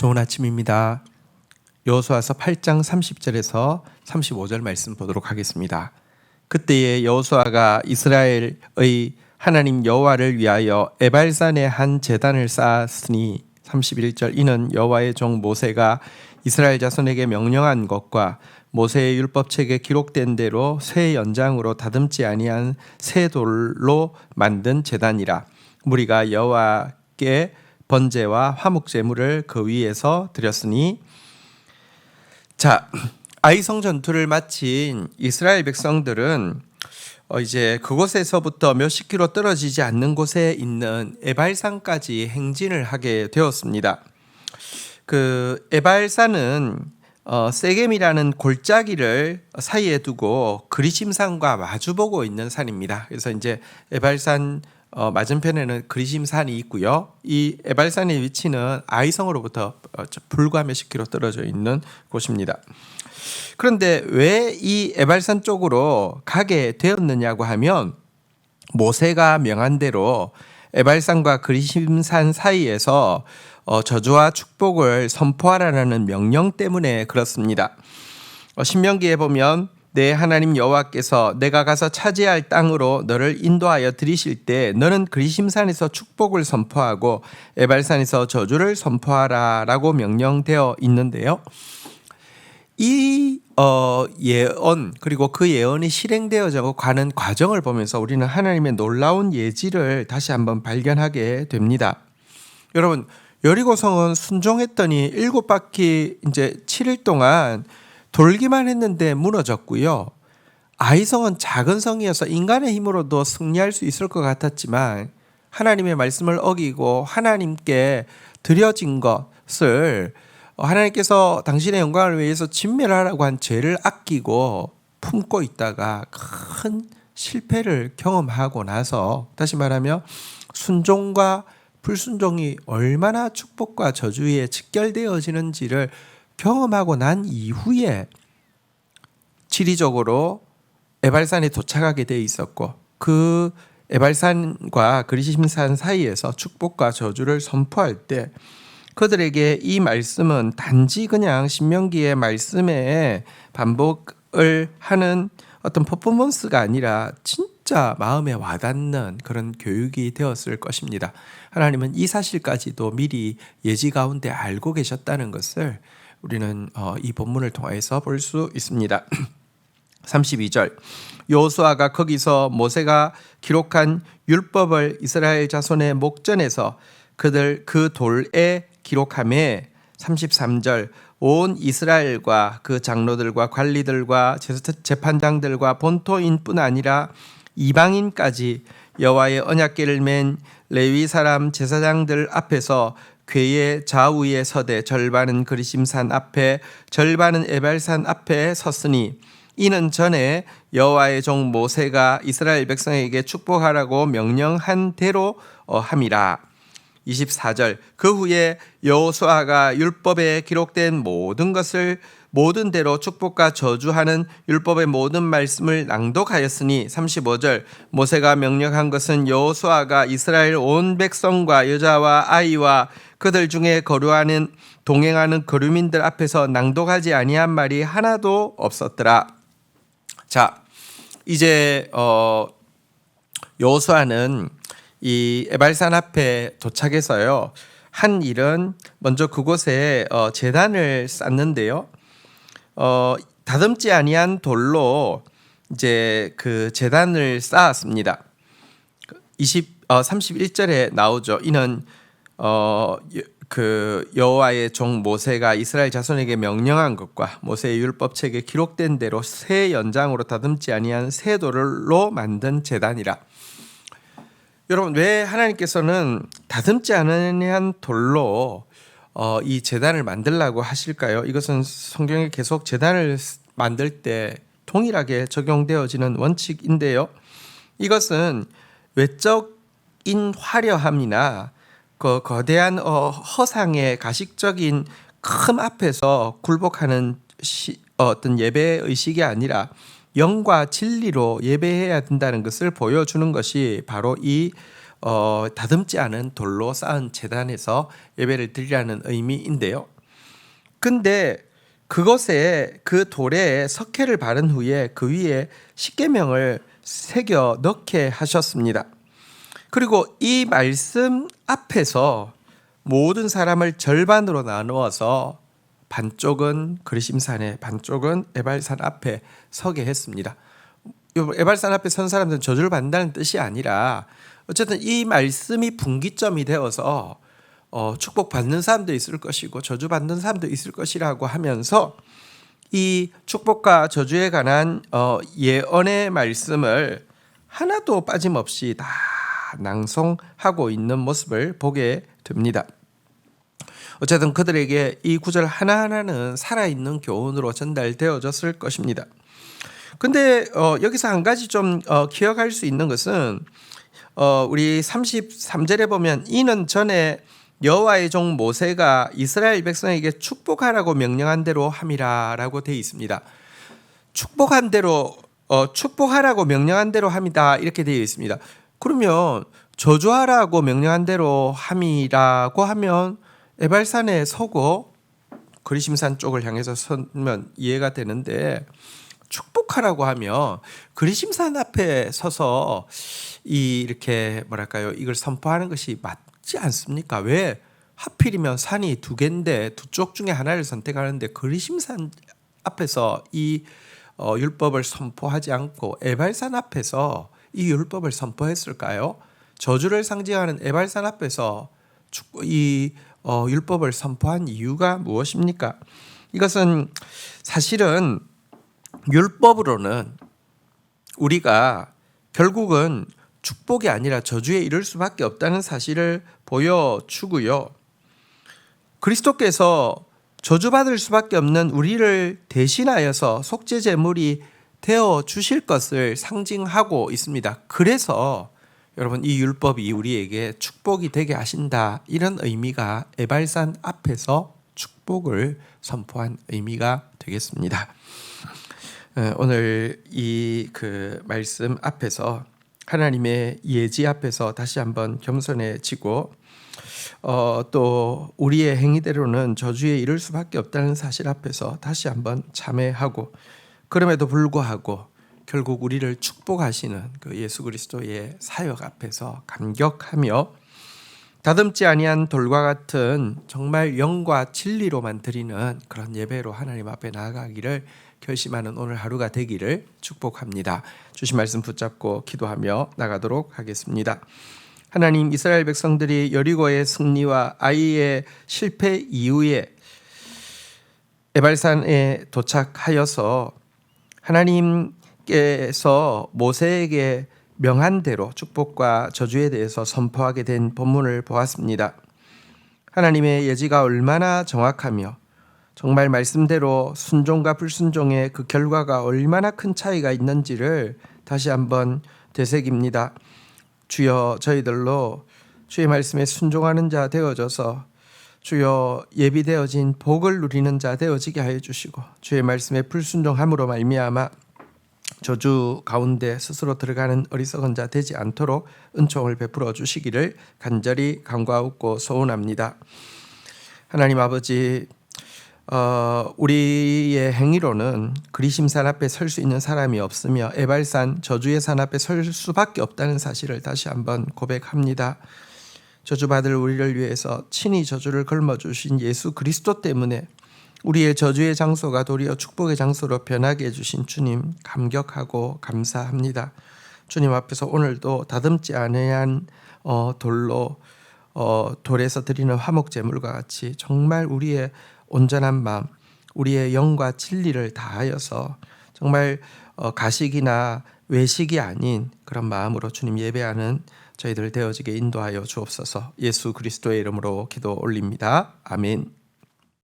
좋은 아침입니다. 여호수아서 8장 30절에서 35절 말씀 보도록 하겠습니다. 그때에 여호수아가 이스라엘의 하나님 여호와를 위하여 에발산에 한 제단을 쌓았으니 31절 이는 여호와의 종 모세가 이스라엘 자손에게 명령한 것과 모세의 율법책에 기록된 대로 새 연장으로 다듬지 아니한 새 돌로 만든 제단이라 무리가 여호와께 번제와 화목 제물을 그 위에서 드렸으니 자 아이성 전투를 마친 이스라엘 백성들은 어 이제 그곳에서부터 몇십 킬로 떨어지지 않는 곳에 있는 에발산까지 행진을 하게 되었습니다. 그 에발산은 어, 세겜이라는 골짜기를 사이에 두고 그리심산과 마주보고 있는 산입니다. 그래서 이제 에발산 어, 맞은편에는 그리심산이 있고요. 이 에발산의 위치는 아이성으로부터 어, 불과 몇십 킬로 떨어져 있는 곳입니다. 그런데 왜 이 에발산 쪽으로 가게 되었느냐고 하면 모세가 명한 대로 에발산과 그리심산 사이에서 어, 저주와 축복을 선포하라는 명령 때문에 그렇습니다. 어, 신명기에 보면 내 하나님 여호와께서 내가 가서 차지할 땅으로 너를 인도하여 들이실 때 너는 그리심산에서 축복을 선포하고 에발산에서 저주를 선포하라라고 명령되어 있는데요. 이 어, 예언 그리고 그 예언이 실행되어져 가는 과정을 보면서 우리는 하나님의 놀라운 예지를 다시 한번 발견하게 됩니다. 여러분 여리고성은 순종했더니 일곱 바퀴 이제 7일 동안 돌기만 했는데 무너졌고요. 아이성은 작은 성이어서 인간의 힘으로도 승리할 수 있을 것 같았지만 하나님의 말씀을 어기고 하나님께 드려진 것을 하나님께서 당신의 영광을 위해서 진멸하라고 한 죄를 아끼고 품고 있다가 큰 실패를 경험하고 나서 다시 말하면 순종과 불순종이 얼마나 축복과 저주에 직결되어지는지를 경험하고 난 이후에 지리적으로 에발산에 도착하게 돼 있었고 그 에발산과 그리심산 사이에서 축복과 저주를 선포할 때 그들에게 이 말씀은 단지 그냥 신명기의 말씀에 반복을 하는 어떤 퍼포먼스가 아니라 진짜 마음에 와닿는 그런 교육이 되었을 것입니다. 하나님은 이 사실까지도 미리 예지 가운데 알고 계셨다는 것을 우리는 어, 이 본문을 통해서 볼 수 있습니다. 32절 요수아가 거기서 모세가 기록한 율법을 이스라엘 자손의 목전에서 그들 그 돌에 기록함에 33절 온 이스라엘과 그 장로들과 관리들과 재판장들과 본토인뿐 아니라 이방인까지 여호와의 언약궤를 맨 레위 사람 제사장들 앞에서 궤의 좌우에 서대 절반은 그리심산 앞에 절반은 에발산 앞에 섰으니 이는 전에 여호와의 종 모세가 이스라엘 백성에게 축복하라고 명령한 대로 어, 함이라. 24절 그 후에 여호수아가 율법에 기록된 모든 것을 모든 대로 축복과 저주하는 율법의 모든 말씀을 낭독하였으니 35절 모세가 명령한 것은 여호수아가 이스라엘 온 백성과 여자와 아이와 그들 중에 거류하는 동행하는 거류민들 앞에서 낭독하지 아니한 말이 하나도 없었더라. 자, 이제 어 여호수아는 이 에발산 앞에 도착해서요. 한 일은 먼저 그곳에 어, 재단을 쌓는데요. 어, 다듬지 아니한 돌로 이제 그 재단을 쌓았습니다. 20 어, 31절에 나오죠. 이는 어, 그 여호와의 종 모세가 이스라엘 자손에게 명령한 것과 모세의 율법책에 기록된 대로 새 연장으로 다듬지 아니한 새 돌로 만든 재단이라. 여러분 왜 하나님께서는 다듬지 않은 돌로 어, 이 재단을 만들라고 하실까요? 이것은 성경에 계속 재단을 만들 때 동일하게 적용되어지는 원칙인데요. 이것은 외적인 화려함이나 그 거대한 어, 허상의 가식적인 큰 앞에서 굴복하는 시, 어떤 예배 의식이 아니라 영과 진리로 예배해야 된다는 것을 보여주는 것이 바로 이 어, 다듬지 않은 돌로 쌓은 재단에서 예배를 드리라는 의미인데요. 근데 그것에 그 돌에 석회를 바른 후에 그 위에 십계명을 새겨 넣게 하셨습니다. 그리고 이 말씀 앞에서 모든 사람을 절반으로 나누어서 반쪽은 그리심산에 반쪽은 에발산 앞에 서게 했습니다. 요 에발산 앞에 선 사람들은 저주를 받는다는 뜻이 아니라 어쨌든 이 말씀이 분기점이 되어서 어, 축복 받는 사람도 있을 것이고 저주 받는 사람도 있을 것이라고 하면서 이 축복과 저주에 관한 어, 예언의 말씀을 하나도 빠짐없이 다 낭송하고 있는 모습을 보게 됩니다. 어쨌든 그들에게 이 구절 하나하나는 살아있는 교훈으로 전달되어졌을 것입니다. 근데 어, 여기서 한 가지 좀 어, 기억할 수 있는 것은 어, 우리 33절에 보면 이는 전에 여호와의 종 모세가 이스라엘 백성에게 축복하라고 명령한 대로 함이라라고 되어 있습니다. 축복한 대로 어, 축복하라고 명령한 대로 함이다 이렇게 되어 있습니다. 그러면 저주하라고 명령한 대로 함이라고 하면 에발산에 서고 그리심산 쪽을 향해서 서면 이해가 되는데 축복하라고 하면 그리심산 앞에 서서 이 이렇게 뭐랄까요 이걸 선포하는 것이 맞지 않습니까? 왜 하필이면 산이 두 개인데 두 쪽 중에 하나를 선택하는데 그리심산 앞에서 이 어, 율법을 선포하지 않고 에발산 앞에서 이 율법을 선포했을까요? 저주를 상징하는 에발산 앞에서 축- 이 어, 율법을 선포한 이유가 무엇입니까? 이것은 사실은 율법으로는 우리가 결국은 축복이 아니라 저주에 이를 수밖에 없다는 사실을 보여주고요. 그리스도께서 저주받을 수밖에 없는 우리를 대신하여서 속죄 제물이 되어 주실 것을 상징하고 있습니다. 그래서 여러분 이 율법이 우리에게 축복이 되게 하신다 이런 의미가 에발산 앞에서 축복을 선포한 의미가 되겠습니다. 어, 오늘 이 그 말씀 앞에서 하나님의 예지 앞에서 다시 한번 겸손해지고 어, 또 우리의 행위대로는 저주에 이를 수밖에 없다는 사실 앞에서 다시 한번 참회하고 그럼에도 불구하고 결국 우리를 축복하시는 그 예수 그리스도의 사역 앞에서 감격하며 다듬지 아니한 돌과 같은 정말 영과 진리로만 드리는 그런 예배로 하나님 앞에 나아가기를 결심하는 오늘 하루가 되기를 축복합니다. 주신 말씀 붙잡고 기도하며 나가도록 하겠습니다. 하나님 이스라엘 백성들이 여리고의 승리와 아이의 실패 이후에 에발산에 도착하여서 하나님 께서 모세에게 명한 대로 축복과 저주에 대해서 선포하게 된 본문을 보았습니다. 하나님의 예지가 얼마나 정확하며 정말 말씀대로 순종과 불순종의 그 결과가 얼마나 큰 차이가 있는지를 다시 한번 되새깁니다. 주여 저희들로 주의 말씀에 순종하는 자 되어져서 주여 예비되어진 복을 누리는 자 되어지게 하여 주시고 주의 말씀에 불순종함으로 말미암아 저주 가운데 스스로 들어가는 어리석은 자 되지 않도록 은총을 베풀어 주시기를 간절히 간과하고 소원합니다. 하나님 아버지 어, 우리의 행위로는 그리심산 앞에 설 수 있는 사람이 없으며 에발산 저주의 산 앞에 설 수밖에 없다는 사실을 다시 한번 고백합니다. 저주받을 우리를 위해서 친히 저주를 걸머 주신 예수 그리스도 때문에 우리의 저주의 장소가 도리어 축복의 장소로 변하게 해주신 주님 감격하고 감사합니다. 주님 앞에서 오늘도 다듬지 않은 어, 돌로 어, 돌에서 드리는 화목 제물과 같이 정말 우리의 온전한 마음, 우리의 영과 진리를 다하여서 정말 어, 가식이나 외식이 아닌 그런 마음으로 주님 예배하는 저희들 되어지게 인도하여 주옵소서. 예수 그리스도의 이름으로 기도 올립니다. 아멘.